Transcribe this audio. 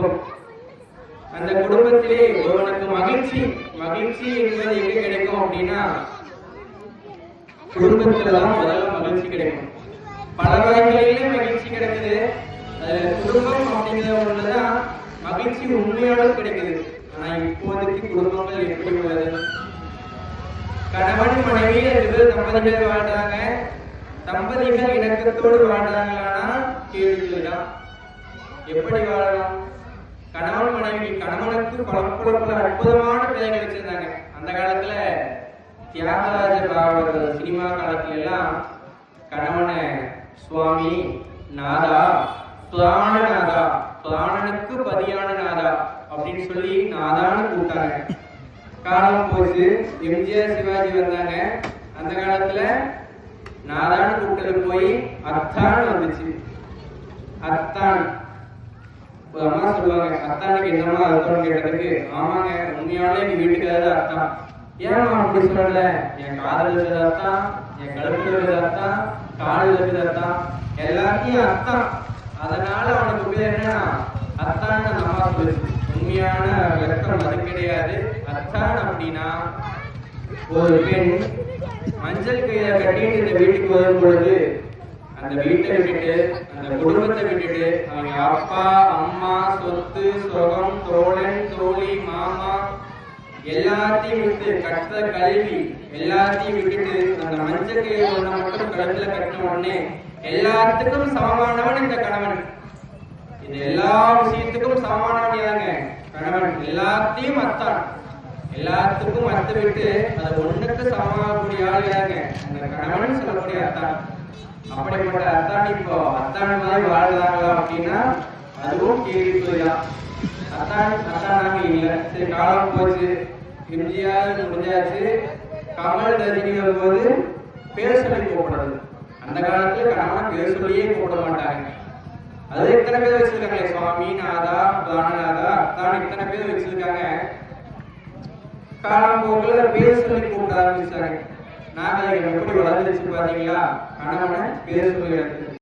குடும்பம் அந்த குடும்பத்திலே ஒருவனுக்கு மகிழ்ச்சி மகிழ்ச்சி என்பது எங்க கிடைக்கும் அப்படின்னா குடும்பத்துல தான் முதல்ல மகிழ்ச்சி கிடைக்கும். பல வகைகளிலே மகிழ்ச்சி கிடைக்குது. அதுல குடும்பம் அப்படிங்கிற ஒண்ணுதான் மகிழ்ச்சி உண்மையோட கிடைக்குது. ஆனா இப்போதைக்கு குடும்பங்கள் எப்படி உள்ளது? கணவன் மனைவி ரெண்டு தம்பதிகள் வாழ்றாங்க தம்பதிகள் இணக்கத்தோடு வாழ்றாங்களான்னா கேள்விதான் எப்படி வாழலாம்? கணவன் மனைவி கணவனுக்கு பல பல அற்புதமான பிள்ளைகள் வச்சிருந்தாங்க. அந்த காலத்துல தியாகராஜ பாகவதர் சினிமா காலத்துல எல்லாம் கணவனை சுவாமி நாதா பிராணநாதா பிராணனுக்கு பதியான நாதா அப்படின்னு சொல்லி நாதான்னு கூப்பிட்டாங்க. காலம் போச்சு. எம்ஜிஆர் சிவாஜி வந்தாங்க. அந்த காலத்துல நாதான்னு கூப்பிட்டது போய் அத்தான் வந்துச்சு. அத்தான் ஒரு அம்மா சொல்லுவாங்க அத்தானுக்கு என்னமா அர்த்தம் கேட்டதுக்கு ஆமாங்க உண்மையாலே நீ வீட்டுக்காரர் அர்த்தம். ஏன் அப்படி சொல்லல? என் காதல் இருக்கிறது அத்தான் என் கழுத்துல இருக்கிறது அத்தான் காலில் இருக்கிறது அத்தான் எல்லாத்தையும் அத்தான் அதனால அவனுக்கு பேர் என்ன அத்தான அந்த அம்மா சொல்லுச்சு உண்மையான விளக்கம் அது கிடையாது. அத்தான் அப்படின்னா ஒரு பெண் மஞ்சள் கையில கட்டிட்டு இந்த வீட்டுக்கு வரும் பொழுது அந்த வீட்டை விட்டுட்டு அந்த குடும்பத்தை விட்டுட்டு அவங்க அப்பா அம்மா சொத்து சுரகம் தோழன் தோழி மாமா எல்லாத்தையும் விட்டு கற்ற கல்வி எல்லாத்தையும் விட்டுட்டு அந்த மஞ்சள் கயிறு ஒண்ண மட்டும் கழுத்துல கட்டின உடனே எல்லாத்துக்கும் சமமானவன் இந்த கணவன். இது எல்லா விஷயத்துக்கும் சமமானவன் யாருங்க? கணவன். எல்லாத்தையும் அத்தான். எல்லாத்துக்கும் அத்து விட்டு அது ஒண்ணுக்கு சமமாகக்கூடிய ஆள் யாருங்க? அந்த கணவன் சொல்லக்கூடிய அத்தான். அப்படிப்பட்ட அத்தாணி இப்போ அத்தாணி மாதிரி வாழ்றாங்களா அப்படின்னா அதுவும் கேள்விக்குறிதான். அத்தாணி அத்தானாக இல்லை. சரி காலம் போச்சு. எம்ஜிஆர் முடிஞ்சாச்சு. கமல் ரஜினி போது பேர் சொல்லி அந்த காலத்துல கணவன் பேர் சொல்லியே கூப்பிட மாட்டாங்க. அது எத்தனை பேர் வச்சிருக்காங்க சுவாமி நாதா பிராணநாதா அத்தான் இத்தனை பேர் வச்சிருக்காங்க. காலம் போக்குல பேர் சொல்லி கூப்பிட ஆரம்பிச்சாங்க. நாகரிகம் எப்படி வளர்ந்துச்சு பாத்தீங்களா? கணவனை பேசுகிறது